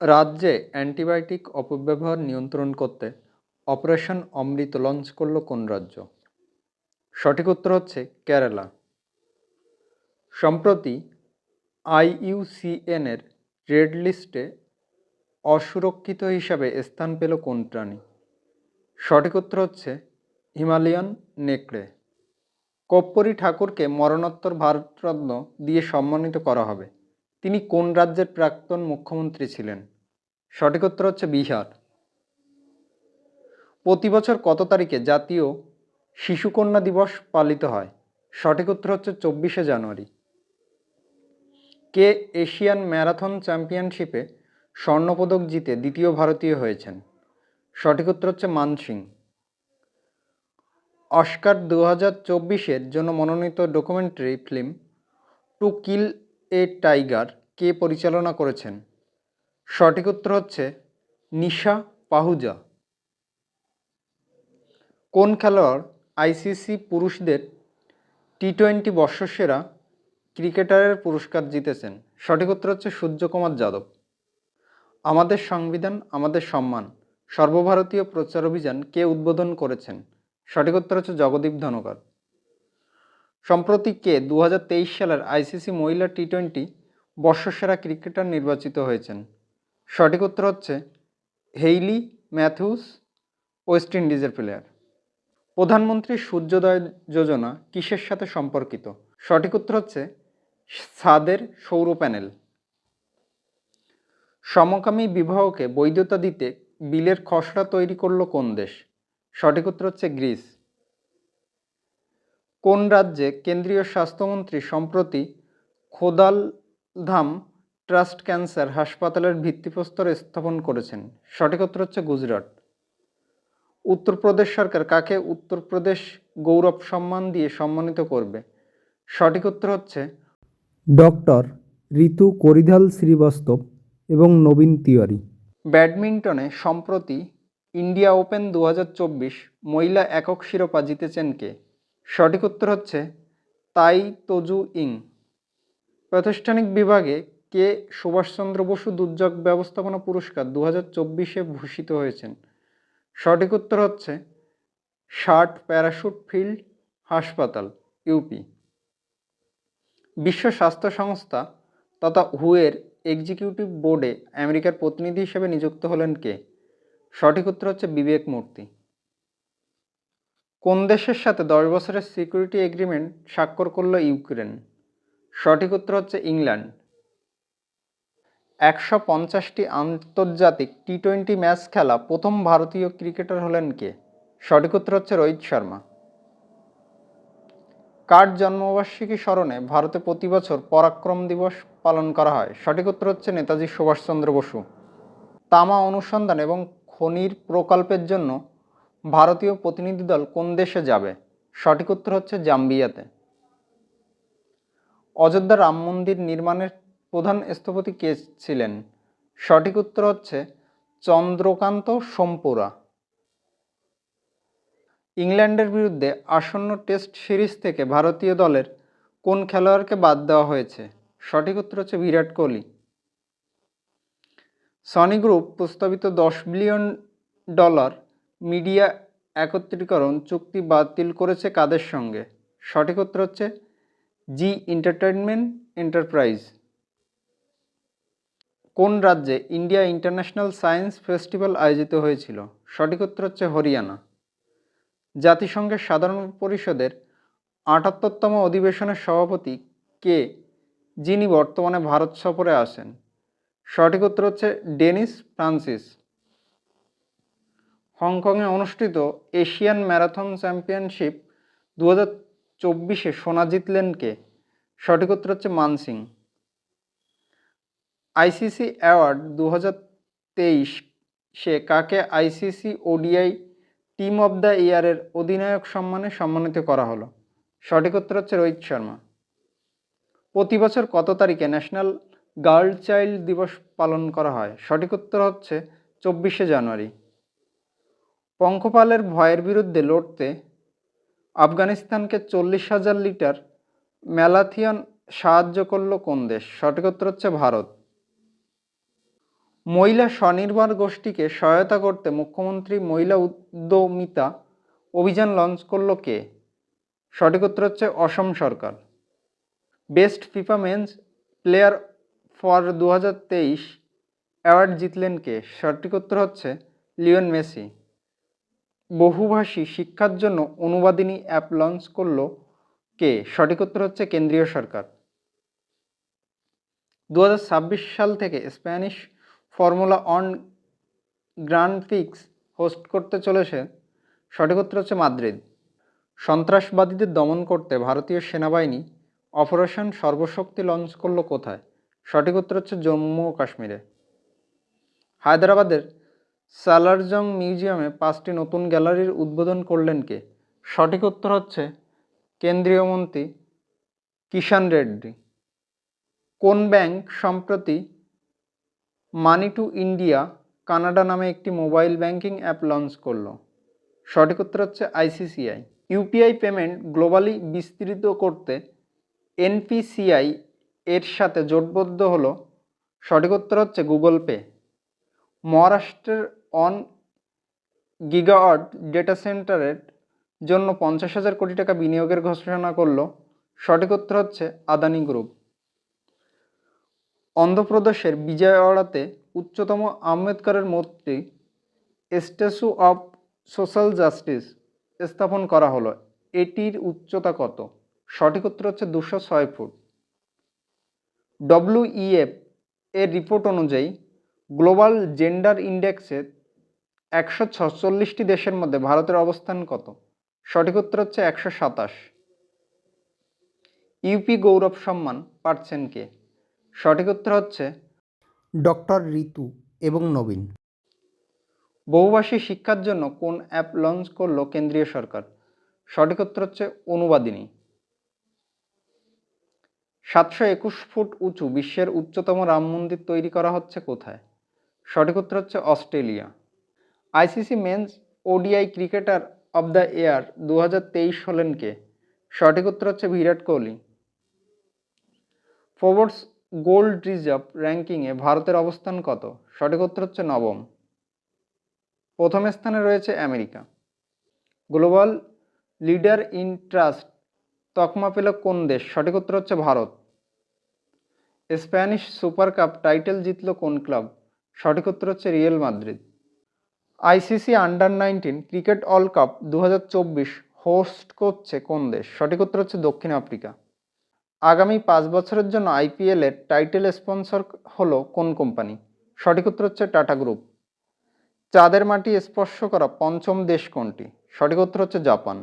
রাজ্যে অ্যান্টিবায়োটিক অপব্যবহার নিয়ন্ত্রণ করতে অপারেশন অমৃত লঞ্চ করল কোন রাজ্য? সঠিক উত্তর হচ্ছে কেরালা। সম্প্রতি আইইউসিএনের রেড লিস্টে অসুরক্ষিত হিসাবে স্থান পেল কোন প্রাণী? সঠিক উত্তর হচ্ছে হিমালয়ান নেকড়ে। কপ্পরি ঠাকুরকে মরণোত্তর ভারতরত্ন দিয়ে সম্মানিত করা হবে। তিনি কোন রাজ্যের প্রাক্তন মুখ্যমন্ত্রী ছিলেন? সঠিক উত্তর হচ্ছে বিহার। প্রতি বছর কত তারিখে জাতীয় শিশুকন্যা দিবস পালিত হয়? সঠিক উত্তর হচ্ছে চব্বিশে জানুয়ারি। কে এশিয়ান ম্যারাথন চ্যাম্পিয়নশিপে স্বর্ণপদক জিতে দ্বিতীয় ভারতীয় হয়েছেন? সঠিক উত্তর হচ্ছে মানসিং অস্কার দু হাজার চব্বিশের জন্য মনোনীত documentary film to kill a tiger কে পরিচালনা করেছেন? সঠিক উত্তর হচ্ছে নিশা পাহুজা। কোন খেলোয়াড় আইসিসি পুরুষদের টি টোয়েন্টি বর্ষসেরা ক্রিকেটারের পুরস্কার জিতেছেন? সঠিক উত্তর হচ্ছে সূর্যকুমার যাদব। আমাদের সংবিধান, আমাদের সম্মান, সর্বভারতীয় প্রচার অভিযান কে উদ্বোধন করেছেন? সঠিক উত্তর হচ্ছে জগদীপ ধনকর সম্প্রতি কে দু সালের আইসিসি মহিলা টি টোয়েন্টি বর্ষসেরা ক্রিকেটার নির্বাচিত হয়েছেন। সঠিক উত্তর হচ্ছে হেইলি ম্যাথিউস, ওয়েস্ট ইন্ডিজের প্লেয়ার প্রধানমন্ত্রী সূর্যোদয় যোজনা কিসের সাথে সম্পর্কিত? সঠিক উত্তর হচ্ছে সাদের সৌর প্যানেল। সমকামী বিবাহকে বৈধতা দিতে বিলের খসড়া তৈরি করল কোন দেশ? সঠিক উত্তর হচ্ছে গ্রিস। কোন রাজ্যে কেন্দ্রীয় স্বাস্থ্যমন্ত্রী সম্প্রতি খোদালধাম ট্রাস্ট ক্যান্সার হাসপাতালের ভিত্তিপ্রস্তর স্থাপন করেছেন? সঠিক উত্তর হচ্ছে গুজরাট। উত্তরপ্রদেশ সরকার কাকে উত্তরপ্রদেশ গৌরব সম্মান দিয়ে সম্মানিত করবে? সঠিক উত্তর হচ্ছে ডক্টর ঋতু করিধাল শ্রীবাস্তব এবং নবীন তিওয়ারি। ব্যাডমিন্টনে সম্প্রতি ইন্ডিয়া ওপেন দু হাজার চব্বিশ মহিলা একক শিরোপা জিতেছেন কে? সঠিক উত্তর হচ্ছে তাই তজু ইং। প্রাতিষ্ঠানিক বিভাগে কে সুভাষচন্দ্র বসু দুর্যোগ ব্যবস্থাপনা পুরস্কার দু হাজার চব্বিশে ভূষিত হয়েছেন। সঠিক উত্তর হচ্ছে ষাট প্যারাশুট ফিল্ড হাসপাতাল, ইউপি। বিশ্ব স্বাস্থ্য সংস্থা তথা হুয়ের এক্সিকিউটিভ বোর্ডে আমেরিকার প্রতিনিধি হিসেবে নিযুক্ত হলেন কে? সঠিক উত্তর হচ্ছে বিবেক মূর্তি। কোন দেশের সাথে দশ বছরের সিকিউরিটি এগ্রিমেন্ট স্বাক্ষর করল ইউক্রেন? সঠিক উত্তর হচ্ছে ইংল্যান্ড। একশো পঞ্চাশটি আন্তর্জাতিক টি টোয়েন্টি ম্যাচ খেলা প্রথম ভারতীয় ক্রিকেটার হলেন কে? সঠিক উত্তর হচ্ছে রোহিত শর্মা। কার জন্মবার্ষিকী স্মরণে ভারতে প্রতি বছর পরাক্রম দিবস পালন করা হয়? সঠিক উত্তর হচ্ছে নেতাজি সুভাষচন্দ্র বসু। তামা অনুসন্ধান এবং খনির প্রকল্পের জন্য ভারতীয় প্রতিনিধি দল কোন দেশে যাবে? সঠিক উত্তর হচ্ছে জাম্বিয়াতে। অযোধ্যা রাম মন্দির নির্মাণের প্রধান স্থপতি কে ছিলেন? সঠিক উত্তর হচ্ছে চন্দ্রকান্ত সোমপুরা। ইংল্যান্ডের বিরুদ্ধে আসন্ন টেস্ট সিরিজ থেকে ভারতীয় দলের কোন খেলোয়াড়কে বাদ দেওয়া হয়েছে? সঠিক উত্তর হচ্ছে বিরাট কোহলি। সনি গ্রুপ প্রস্তাবিত দশ বিলিয়ন ডলার মিডিয়া একত্রীকরণ চুক্তি বাতিল করেছে কাদের সঙ্গে? সঠিক উত্তর হচ্ছে জি এন্টারটেনমেন্ট এন্টারপ্রাইজ। কোন রাজ্যে ইন্ডিয়া ইন্টারন্যাশনাল সায়েন্স ফেস্টিভ্যাল আয়োজিত হয়েছিল? সঠিক উত্তর হচ্ছে হরিয়ানা। জাতিসংঘের সাধারণ পরিষদের আটাত্তরতম অধিবেশনের সভাপতি কে? যিনি বর্তমানে ভারত সফরে আসেন সঠিক উত্তর হচ্ছে ডেনিস ফ্রান্সিস। হংকংয়ে অনুষ্ঠিত এশিয়ান ম্যারাথন চ্যাম্পিয়নশিপ দু হাজার চব্বিশে সোনা জিতলেন কে সঠিক উত্তর হচ্ছে মানসিং। আইসিসি অ্যাওয়ার্ড দু হাজার তেইশে কাকে ICC ODI team of the ইয়ারের অধিনায়ক সম্মানে সম্মানিত করা হলো? সঠিক উত্তর হচ্ছে রোহিত শর্মা। প্রতি বছর কত তারিখে ন্যাশনাল গার্ল চাইল্ড দিবস পালন করা হয়? সঠিক উত্তর হচ্ছে চব্বিশে জানুয়ারি। পঙ্খপালের ভয়ের বিরুদ্ধে লড়তে আফগানিস্তানকে চল্লিশ হাজার লিটার ম্যালাথিয়ন সাহায্য করল কোন দেশ? সঠিক উত্তর হচ্ছে ভারত। মহিলা স্বনির্ভর গোষ্ঠীকে সহায়তা করতে মুখ্যমন্ত্রী মহিলা উদ্যমিতা অভিযান লঞ্চ করল কে? সঠিক উত্তর হচ্ছে অসম সরকার। Best FIFA men's player for দু হাজার তেইশ অ্যাওয়ার্ড জিতলেন কে? সঠিক উত্তর হচ্ছে লিওন মেসি। বহুভাষী শিক্ষার জন্য অনুবাদিনী অ্যাপ লঞ্চ করল কে? সঠিক উত্তর হচ্ছে কেন্দ্রীয় সরকার। দু হাজার ছাব্বিশ সাল থেকে Spanish Formula One Grand Prix host করতে চলেছে। সঠিক উত্তর হচ্ছে মাদ্রিদ। সন্ত্রাসবাদীদের দমন করতে ভারতীয় সেনাবাহিনী অপারেশন সর্বশক্তি লঞ্চ করল কোথায়? সঠিক উত্তর হচ্ছে জম্মু ও কাশ্মীরে। হায়দ্রাবাদের সালারজং মিউজিয়ামে পাঁচটি নতুন গ্যালারির উদ্বোধন করলেন কে? সঠিক উত্তর হচ্ছে কেন্দ্রীয় মন্ত্রী কিষাণ রেড্ডি। কোন ব্যাংক সম্প্রতি মানি টু ইন্ডিয়া কানাডা নামে একটি মোবাইল ব্যাংকিং অ্যাপ লঞ্চ করল? সঠিক উত্তর হচ্ছে আইসিসিআই। ইউপিআই পেমেন্ট গ্লোবালি বিস্তৃত করতে এনপিসিআই এর সাথে জোটবদ্ধ হলো। সঠিক উত্তর হচ্ছে গুগল পে। মহারাষ্ট্রের অন গিগাওয়াট ডেটা সেন্টারের জন্য পঞ্চাশ হাজার কোটি টাকা বিনিয়োগের ঘোষণা করল। সঠিক উত্তর হচ্ছে আদানি গ্রুপ। অন্ধ্রপ্রদেশের বিজয়ওয়াড়াতে উচ্চতম আম্বেদকরের মূর্তি স্ট্যাচু অফ সোশ্যাল জাস্টিস স্থাপন করা হলো। এটির উচ্চতা কত? সঠিক উত্তর হচ্ছে দুশো ছয় ফুট। ডব্লিউইএফ এর রিপোর্ট অনুযায়ী গ্লোবাল জেন্ডার ইন্ডেক্সে একশো ছচল্লিশটি দেশের মধ্যে ভারতের অবস্থান কত? সঠিক উত্তর হচ্ছে একশো সাতাশ। ইউপি গৌরব সম্মান পাচ্ছেন কে? সঠিক উত্তর হচ্ছে ডক্টর ঋতু এবং নবীন। বহুভাষী শিক্ষার জন্য কোন অ্যাপ লঞ্চ করল কেন্দ্রীয় সরকার? সঠিক উত্তর হচ্ছে অনুবাদিনী। সাতশো একুশ ফুট উঁচু বিশ্বের উচ্চতম রাম মন্দির তৈরি করা হচ্ছে কোথায়? সঠিক উত্তর হচ্ছে Australia. ICC men's ODI cricketer of the year দু হলেন কে? সঠিক উত্তর হচ্ছে Virat Kohli. Forbes gold reserve র্যাঙ্কিংয়ে ভারতের অবস্থান কত? সঠিক উত্তর হচ্ছে নবম। প্রথম স্থানে রয়েছে America. Global leader in trust তকমা পেল কোন দেশ? সঠিক উত্তর হচ্ছে Bharat. Spanish Super Cup title জিতল কোন ক্লাব? সঠিক উত্তর হচ্ছে Real Madrid. ICC under nineteen cricket world cup দু হাজার চব্বিশ হোস্ট করছে কোন দেশ? সঠিক উত্তর হচ্ছে দক্ষিণ আফ্রিকা। আগামী পাঁচ বছরের জন্য আইপিএলের টাইটেল স্পন্সর হল কোন কোম্পানি? সঠিক উত্তর হচ্ছে টাটা গ্রুপ। চাঁদের মাটি স্পর্শ করা পঞ্চম দেশ কোনটি? সঠিক উত্তর হচ্ছে জাপান।